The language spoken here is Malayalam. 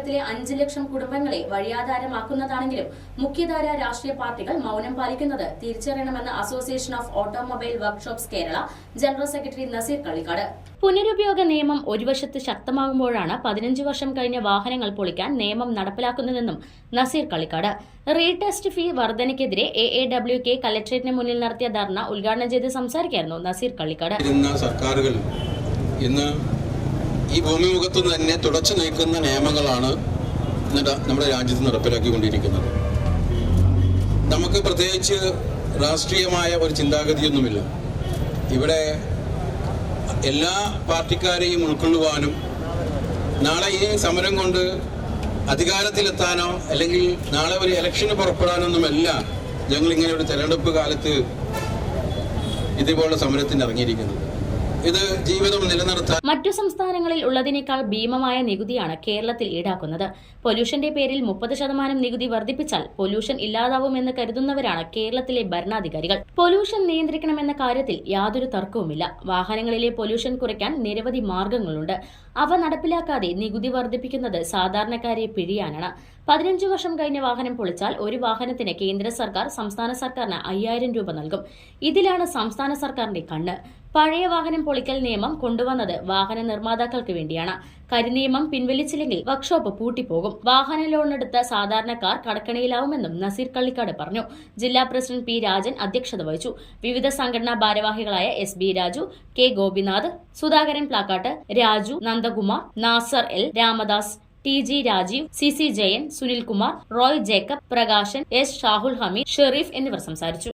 അഞ്ച് ലക്ഷം കുടുംബങ്ങളെ വഴിയാധാരമാക്കുന്നതാണെങ്കിലും മുഖ്യധാര രാഷ്ട്രീയ പാർട്ടികൾ മൗനം പാലിക്കുന്നത് തിരിച്ചറിയണമെന്ന് association of automobile workshops Kerala general secretary Naseer Kalikkad പുനരുപയോഗ നിയമം ഒരു വശത്ത് ശക്തമാകുമ്പോഴാണ് പതിനഞ്ച് വർഷം കഴിഞ്ഞ വാഹനങ്ങൾ പൊളിക്കാൻ നിയമം നടപ്പിലാക്കുന്നതെന്നും നസീർ കളിക്കാട് റീടെസ്റ്റ് ഫീ വർധനയ്ക്കെതിരെ എ എ ഡബ്ല്യു കെ കലക്ട്രേറ്റിന് മുന്നിൽ നടത്തിയ ധർണ ഉദ്ഘാടനം ചെയ്ത് സംസാരിക്കായിരുന്നു നസീർ കളിക്കാട് സർക്കാരുകൾ ഇന്ന് ഈ ഭൂമിമുഖത്ത് തന്നെ തുടച്ചു നീക്കുന്ന നിയമങ്ങളാണ് നമ്മുടെ രാജ്യത്ത് നടപ്പിലാക്കിക്കൊണ്ടിരിക്കുന്നത്. നമുക്ക് പ്രത്യേകിച്ച് രാഷ്ട്രീയമായ ഒരു ചിന്താഗതിയൊന്നുമില്ല. ഇവിടെ എല്ലാ പാർട്ടിക്കാരെയും ഉൾക്കൊള്ളുവാനും നാളെ ഈ സമരം കൊണ്ട് അധികാരത്തിലെത്താനോ അല്ലെങ്കിൽ നാളെ ഒരു ഇലക്ഷന് പുറപ്പെടാനൊന്നുമല്ല ഞങ്ങൾ ഇങ്ങനെ ഒരു തെരഞ്ഞെടുപ്പ് കാലത്ത് ഇതുപോലുള്ള സമരത്തിന് ഇറങ്ങിയിരിക്കുന്നത് ഇത് ജീവിതം നിലനിർത്താൻ മറ്റു സംസ്ഥാനങ്ങളിൽ ഉള്ളതിനേക്കാൾ ഭീമമായ നികുതിയാണ് കേരളത്തിൽ ഈടാക്കുന്നത്. പൊല്യൂഷന്റെ പേരിൽ മുപ്പത് ശതമാനം നികുതി വർദ്ധിപ്പിച്ചാൽ പൊല്യൂഷൻ ഇല്ലാതാവുമെന്ന് കരുതുന്നവരാണ് കേരളത്തിലെ ഭരണാധികാരികൾ. പൊല്യൂഷൻ നിയന്ത്രിക്കണമെന്ന കാര്യത്തിൽ യാതൊരു തർക്കവുമില്ല. വാഹനങ്ങളിലെ പൊല്യൂഷൻ കുറയ്ക്കാൻ നിരവധി മാർഗങ്ങളുണ്ട്. അവ നടപ്പിലാക്കാതെ നികുതി വർദ്ധിപ്പിക്കുന്നത് സാധാരണക്കാരെ പിഴിയാനാണ്. പതിനഞ്ചു വർഷം കഴിഞ്ഞ വാഹനം പൊളിച്ചാൽ ഒരു വാഹനത്തിന് കേന്ദ്ര സർക്കാർ സംസ്ഥാന സർക്കാരിന് അയ്യായിരം രൂപ നൽകും. ഇതിലാണ് സംസ്ഥാന സർക്കാരിന്റെ കണ്ണ്. പഴയ വാഹനം പൊളിക്കൽ നിയമം കൊണ്ടുവന്നത് വാഹന നിർമ്മാതാക്കൾക്ക് വേണ്ടിയാണ്. കരിനിയമം പിൻവലിച്ചില്ലെങ്കിൽ വർക്ക്ഷോപ്പ് പൂട്ടിപ്പോകും. വാഹന ലോൺ എടുത്ത സാധാരണക്കാർ കടക്കണിയിലാവുമെന്നും നസീർ കള്ളിക്കാട് പറഞ്ഞു. ജില്ലാ പ്രസിഡന്റ് പി രാജൻ അധ്യക്ഷത വഹിച്ചു. വിവിധ സംഘടനാ ഭാരവാഹികളായ S B Raju K Gopinath Sudhakaran Plakkattu Raju Nandakumar Nasar L Ramadas T G Rajeev C C Jayan Sunilkumar Roy Jacob Prakashan S Shahul Hameed Sherif എന്നിവർ സംസാരിച്ചു.